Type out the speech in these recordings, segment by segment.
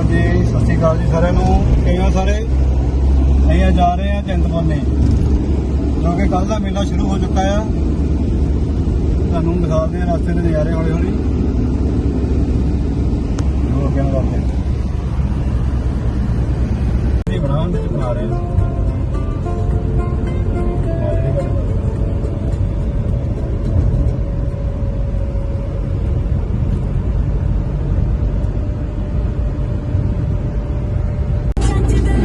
ਲਓ ਜੀ, ਸਤਿ ਸ਼੍ਰੀ ਅਕਾਲ ਜੀ ਸਾਰਿਆਂ ਨੂੰ। ਕਿਵੇਂ ਸਾਰੇ? ਅਸੀਂ ਅੱਜ ਜਾ ਰਹੇ ਆ ਚਿੰਤਪੁਰਨੀ ਜੋ ਕਿ ਕੱਲ ਦਾ ਮੇਲਾ ਸ਼ੁਰੂ ਹੋ ਚੁੱਕਾ ਆ। ਤੁਹਾਨੂੰ ਦਿਖਾਉਂਦੇ ਹਾਂ ਰਸਤੇ ਦੇ ਨਜ਼ਾਰੇ ਹੌਲੀ ਹੌਲੀ। ਜੋ ਅੱਗੇ ਕਰਦੇ ਇਹ ਬਣਾਉਣ ਦੇ ਬਣਾ ਰਹੇ ਹਾਂ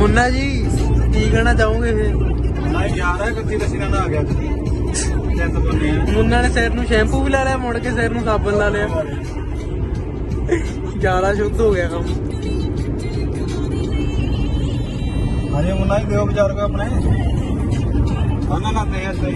ਮੁੰਨਾ ਜੀ ਕੀ ਕਹਿਣਾ ਚਾਹੋਗੇ ਯਾਰ ਹੈ ਨਾਲ ਆ ਗਿਆ। ਆ ਮੁੰਨਾ ਨੇ ਸਿਰ ਨੂੰ ਸ਼ੈਂਪੂ ਵੀ ਲਾ ਲਿਆ ਮੁੜ ਕੇ ਸਿਰ ਨੂੰ ਸਾਬਣ ਲਾ ਲਿਆ। ਜ਼ਿਆਦਾ ਸ਼ੁੱਧ ਹੋ ਗਿਆ ਕੰਮ। ਹਾਂਜੀ ਮੁੰਨਾ ਜੀ ਦਿਓ ਵਿਚਾਰ ਕੋ ਆਪਣੇ। ਖਾਣਾ ਲਾਤੇ ਯਾਰ ਸਹੀ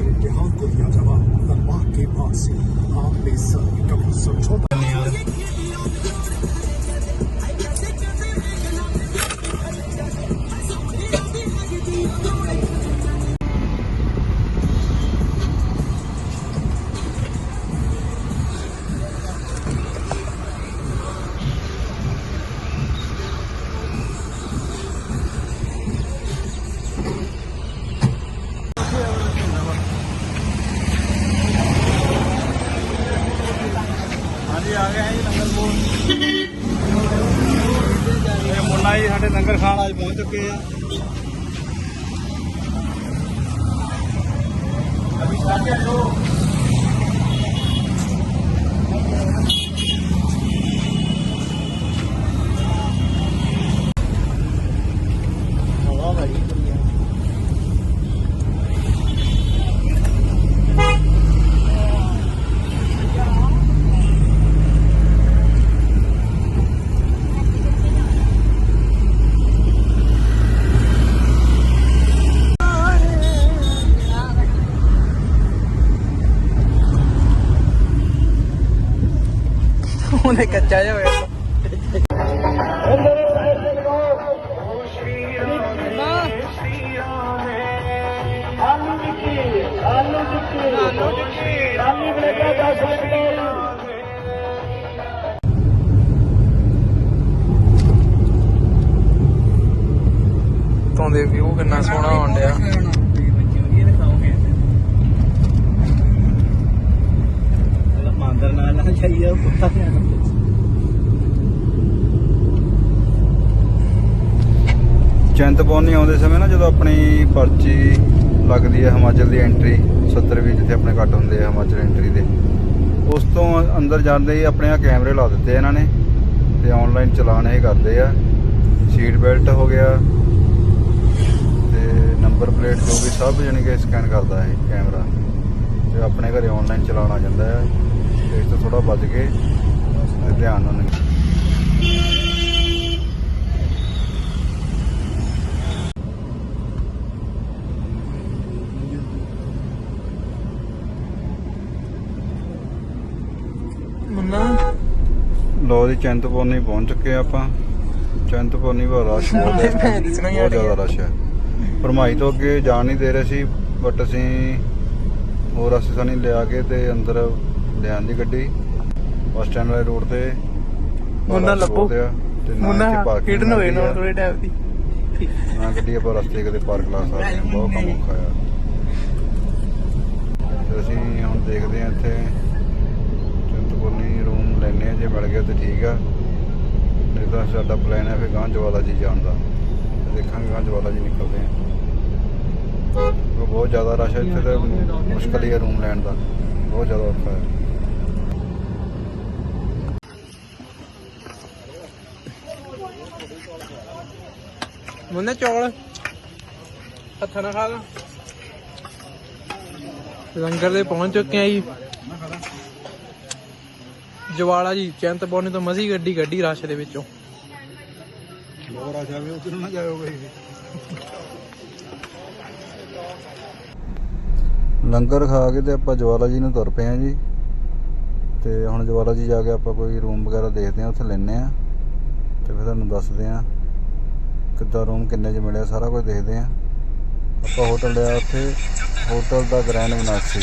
और इम्तिहान को दिया जवाब अल्लाह के पास से आपने सर कभी समझौता ਚੁੱਕੇ ਆ। ਉਹਨੇ ਕੱਚਾ ਜਿਹਾ ਹੋਇਆ। ਤੋਂ ਦੇ ਵਿਊ ਕਿੰਨਾ ਸੋਹਣਾ ਆਉਣ ਡਿਆ। ਮੰਦਰ ਨਾਲ ਨਾ ਚਾਹੀਏ ਕੁੱਤਾ ਚਿੰਤਪੁਰਨੀ ਆਉਂਦੇ ਸਮੇਂ ਨਾ ਜਦੋਂ ਆਪਣੀ ਪਰਚੀ ਲੱਗਦੀ ਹੈ ਹਿਮਾਚਲ ਦੀ ਐਂਟਰੀ 70 ਵੀ ਜਿੱਥੇ ਆਪਣੇ ਕੱਟ ਹੁੰਦੇ ਆ ਹਿਮਾਚਲ ਐਂਟਰੀ ਦੇ। ਉਸ ਤੋਂ ਅੰਦਰ ਜਾਂਦੇ ਹੀ ਆਪਣੇ ਆ ਕੈਮਰੇ ਲਾ ਦਿੱਤੇ ਇਹਨਾਂ ਨੇ ਤੇ ਆਨਲਾਈਨ ਚਲਾਨ ਇਹ ਕਰਦੇ ਆ। ਸੀਟ ਬੈਲਟ ਹੋ ਗਿਆ ਤੇ ਨੰਬਰ ਪਲੇਟ ਜੋ ਵੀ ਸਭ ਜਾਣੀ ਕਿ ਸਕੈਨ ਕਰਦਾ ਹੈ ਕੈਮਰਾ। ਤੇ ਆਪਣੇ ਘਰੇ ਆਨਲਾਈਨ ਚਲਾਉਣ ਆ ਜਾਂਦਾ ਹੈ ਇਸ ਤੋਂ ਥੋੜਾ ਬਚ ਕੇ ਧਿਆਨ ਨਾਲ ਨਿਕਲ ਮੁੰਨਾ ਲੋ ਦੀ ਚਿੰਤਪੁਰਨੀ ਪਹੁੰਚ ਚੁੱਕੇ ਆਪਾਂ। ਚਿੰਤਪੁਰਨੀ ਦਾ ਰਸ਼ ਬਹੁਤ ਹੈ ਬਹੁਤ ਜ਼ਿਆਦਾ ਹੈ। ਰਸ਼ ਹੈ। ਭਰਮਾਈ ਤੋਂ ਅੱਗੇ ਜਾਣ ਨਹੀਂ ਦੇ ਰਹੇ ਸੀ ਬਟ ਅਸੀਂ ਹੋਰ ਰਸਤੇ ਸਾਨੀ ਲਿਆ ਕੇ ਤੇ ਅੰਦਰ ਲਿਆਂਦੀ ਦੀ ਗੱਡੀ। ਬੱਸ ਸਟੈਂਡ ਵਾਲੇ ਰੋਡ ਤੇ ਮੁੰਨਾ ਲੱਭੋ। ਮੁੰਨਾ ਹਿਡਨ ਹੋਏ ਨਾ। ਥੋੜੇ ਟਾਈਮ ਦੀ। ਨਾ ਗੱਡੀ ਆਪਾਂ ਰਸਤੇ ਕਿਤੇ ਪਾਰਕ ਲਾ ਸਕਦੇ ਹਾਂ। ਬਹੁਤ ਕੰਮ ਔਖਾ ਆ। ਅਸੀਂ ਹੁਣ ਦੇਖਦੇ ਹਾਂ ਇੱਥੇ ਚਿੰਤਪੁਰਨੀ ਰੂਮ ਲੈਣੇ ਆ ਜੇ ਮਿਲ ਗਿਆ ਤੇ ਠੀਕ ਆ ਨਹੀਂ ਤਾਂ ਸਾਡਾ ਪਲਾਨ ਹੈ ਫਿਰ ਗਾਂ ਜਵਾਲਾ ਜੀ ਜਾਣ ਦਾ। ਦੇਖਾਂਗੇ ਗਾਂ ਜਵਾਲਾ ਜੀ ਨਿਕਲਦੇ ਆ। ਉਹ ਬਹੁਤ ਜ਼ਿਆਦਾ ਰਸ਼ ਹੈ ਇੱਥੇ ਤੇ, ਮੁਸ਼ਕਲ ਹੀ ਹੈ ਰੂਮ ਲੈਣ ਦਾ। ਬਹੁਤ ਜ਼ਿਆਦਾ ਔਖਾ ਹੈ। ਮੁੰਨੇ ਚੌਲ। ਹੱਥਾਂ ਨਾਲ ਖਾ ਲਾ। ਲੰਗਰ ਦੇ ਪਹੁੰਚ ਚੁੱਕੇ ਆ ਜੀ। ਜਵਾਲਾ ਜੀ ਚਿੰਤਪੁਰਨੀ ਤੋਂ ਮਸੀ ਗੱਡੀ ਗੱਡੀ ਰਸ਼ ਦੇ ਵਿੱਚੋਂ। ਹੋਰ ਆ ਜਾਵੇ ਉਧਰ ਨਾ ਜਾਇਓ ਕੋਈ। ਲੰਗਰ ਖਾ ਕੇ ਤੇ ਆਪਾਂ ਜਵਾਲਾ ਜੀ ਨੂੰ ਤੁਰ ਪਏ ਆ ਜੀ। ਤੇ ਹੁਣ ਜਵਾਲਾ ਜੀ ਜਾ ਕੇ ਆਪਾਂ ਕੋਈ ਰੂਮ ਵਗੈਰਾ ਦੇਖਦੇ ਆ ਉੱਥੇ ਲੈਣੇ ਆ ਤੇ ਫਿਰ ਤੁਹਾਨੂੰ ਦੱਸਦੇ ਆ ਕਿੱਦਾਂ ਰੂਮ ਕਿੰਨੇ ਚ ਮਿਲਿਆ ਸਾਰਾ ਕੁਝ ਦੇਖਦੇ ਆ ਆਪਾਂ ਹੋਟਲ ਲਿਆ ਉੱਥੇ ਹੋਟਲ ਦਾ ਗ੍ਰੈਂਡ ਮਨਾਕਸੀ।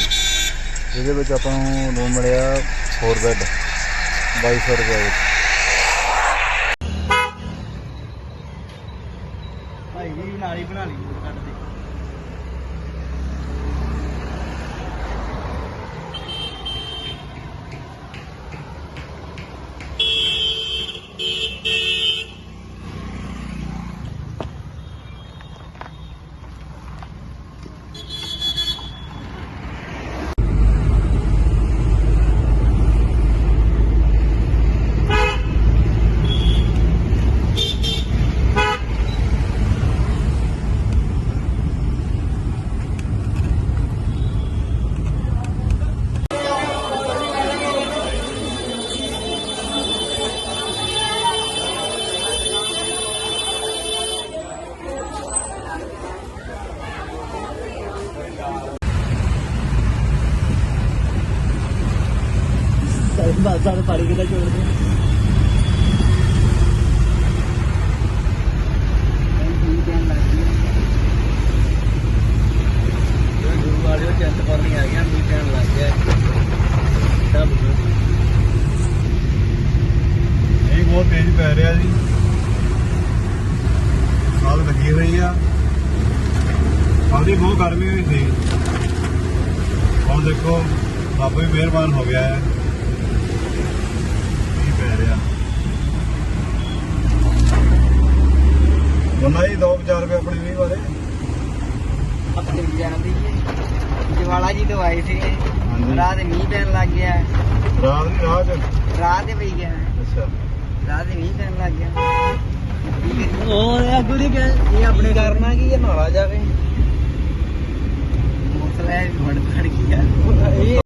ਇਹਦੇ ਵਿੱਚ ਆਪਾਂ ਨੂੰ ਰੂਮ ਮਿਲਿਆ 4 ਬੈੱਡ 2200 ਰੁਪਏ ਵਿੱਚ। ਭਾਈ ਵੀ ਨਾਲ ਹੀ ਬਣਾ ਲਈ ਕੱਢ ਦੇ। ਸਾਰੇ ਕਿਦਾ ਚੋੜਦੇ ਵਾਲਿਓ ਚੰਦ ਪਰ ਨਹੀਂ ਆ ਗਿਆ ਮੀਂਹ ਪੈਣ ਲੱਗ ਗਿਆ। ਸਭ ਇਹ ਬਹੁਤ ਤੇਜ਼ ਪੈ ਰਿਹਾ ਜੀ। ਸਾਲ ਲੱਗੀ ਹੋਈ ਆ। ਦੀ ਬਹੁਤ ਗਰਮੀ ਹੋਈ ਸੀ। ਹੁਣ ਦੇਖੋ ਬਾਬਾ ਵੀ ਮਿਹਰਬਾਨ ਹੋ ਗਿਆ ਹੈ ਕੀ ਪੈ ਰਿਹਾ ਬੋਲਾ ਜੀ 2000 ਰੁਪਏ ਆਪਣੇ ਵੀ ਬਾਰੇ ਆਪਣੇ ਜਾਂਦੀ ਜਵਾਲਾ ਜੀ ਤੋਂ ਆਏ ਸੀ। ਰਾਤ ਮੀਂਹ ਪੈਣ ਲੱਗ ਗਿਆ। ਰਾਤ ਦੀ ਰਾਹ ਚ? ਰਾਤ ਦੇ ਪਈ ਗਿਆ। ਅੱਛਾ। ਰਾਤ ਦੇ ਮੀਂਹ ਪੈਣ ਲੱਗ ਗਿਆ। ਉਹ ਦੀ ਇਹ ਆਪਣੇ ਕਰਨਾ ਕੀ ਇਹ ਨਾਲਾ ਜਾਵੇ? ਮੋਸਲਾ ਹੈ ਫੜ ਫੜ ਗਿਆ ਇਹ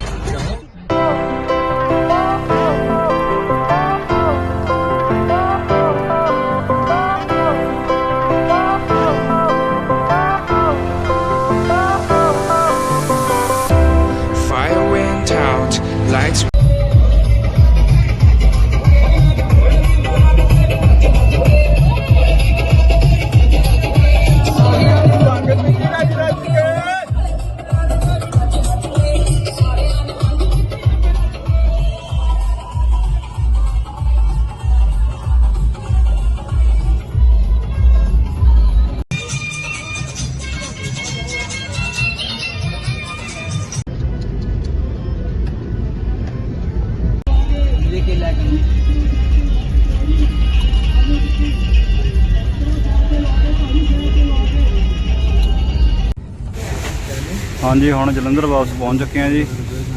ਹਾਂਜੀ ਹੁਣ ਜਲੰਧਰ ਵਾਪਸ ਪਹੁੰਚ ਚੁੱਕੇ ਹਾਂ ਜੀ।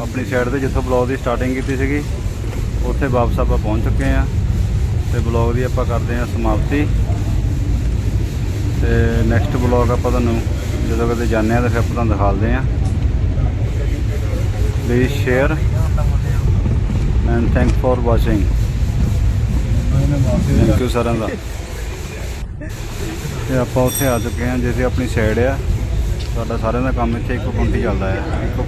ਆਪਣੀ ਸਾਈਡ ਤੇ ਜਿੱਥੋਂ ਬਲੌਗ ਦੀ ਸਟਾਰਟਿੰਗ ਕੀਤੀ ਸੀਗੀ ਉੱਥੇ ਵਾਪਸ ਆਪਾਂ ਪਹੁੰਚ ਚੁੱਕੇ ਹਾਂ। ਤੇ ਬਲੌਗ ਦੀ ਆਪਾਂ ਕਰਦੇ ਹਾਂ ਸਮਾਪਤੀ। ਤੇ ਨੈਕਸਟ ਬਲੌਗ ਆਪਾਂ ਤੁਹਾਨੂੰ ਜਦੋਂ ਕਦੇ ਜਾਂਦੇ ਹਾਂ ਤਾਂ ਫਿਰ ਆਪਾਂ ਤੁਹਾਨੂੰ ਦਿਖਾਉਂਦੇ ਹਾਂ। Please share and thank for watching thank you ਸਾਰਿਆਂ ਦਾ ਤੇ ਆਪਾਂ ਉੱਥੇ ਆ ਚੁੱਕੇ ਹਾਂ ਜਿੱਥੇ ਆਪਣੀ ਸਾਈਡ ਆ। ਸਾਡਾ ਸਾਰਿਆਂ ਦਾ ਕੰਮ ਇੱਥੇ ਇੱਕੋ ਕੁੰਟੀ ਚੱਲਦਾ ਹੈ ਇੱਕੋ